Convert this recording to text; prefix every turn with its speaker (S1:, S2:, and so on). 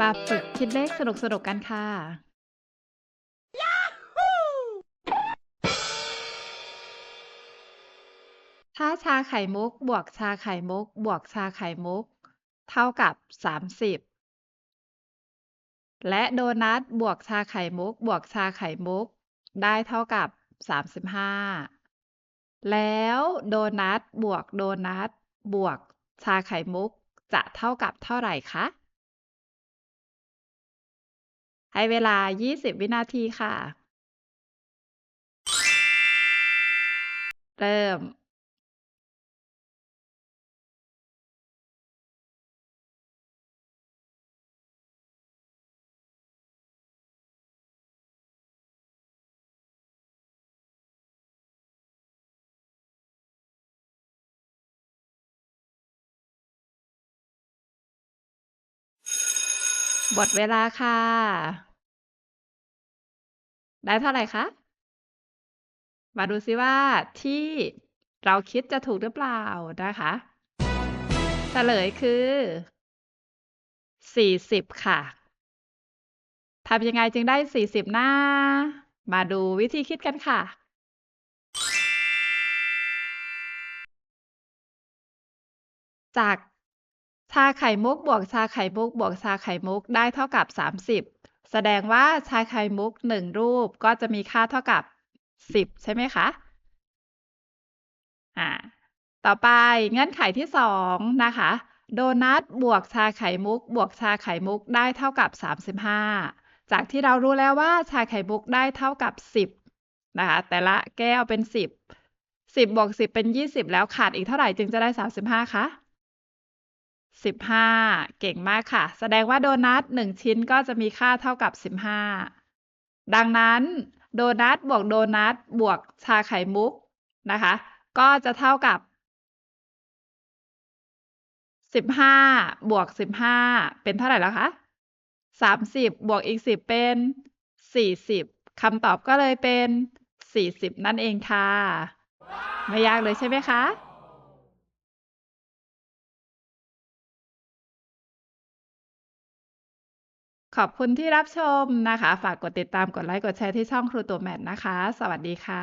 S1: มาฝึกคิดเลขสนุกๆกันค่ะ ถ้าชาไข่มุก บวกชาไข่มุก บวกชาไข่มุก เท่ากับ 30 และโดนัทบวกชาไข่มุก บวกชาไข่มุก ได้เท่ากับ 35 แล้วโดนัทบวกโดนัทบวกชาไข่มุกจะเท่ากับเท่าไหร่คะ ให้เวลา 20 วินาทีค่ะ เริ่ม หมดเวลาค่ะ ได้เท่าไหร่คะ?มาดูซิว่าที่เราคิดจะถูกหรือเปล่านะคะเฉลยคือ 40 ค่ะทำยังไงจึงได้ 40นะมาดูวิธีคิดกันค่ะ จาก ชาไข่มุกบวกชาไข่มุกบวกชาไข่มุกได้เท่ากับ 30 แสดงว่าชาไข่มุก 1 รูปก็จะมีค่าเท่ากับ 10 ใช่ไหมคะ?อ่าต่อไปเงื่อนไขที่ 2 นะคะ โดนัทบวกชาไข่มุก บวกชาไข่มุกได้เท่ากับ 35 จากที่เรารู้แล้วว่าชาไข่มุกได้เท่ากับ 10 นะคะ แต่ละแก้วเป็น 10 10บวก10 เป็น 20 แล้วขาดอีกเท่าไหร่จึงจะได้ 35คะ? 15 เก่งมากค่ะ แสดงว่าโดนัท1ชิ้นก็จะมีค่าเท่ากับ 15 ดังนั้นโดนัทบวกโดนัทบวกชาไข่มุกนะคะ ก็จะเท่ากับ 15 บวก 15 เป็นเท่าไหร่แล้วคะ?30 บวกอีก 10 เป็น 40คำตอบก็เลยเป็น 40 นั่นเองค่ะ ไม่ยากเลยใช่ไหมคะ? ขอบคุณที่รับชมนะคะ ฝากกดติดตามกดไลค์กดแชร์ที่ช่องครูตัวแมทนะคะ สวัสดีค่ะ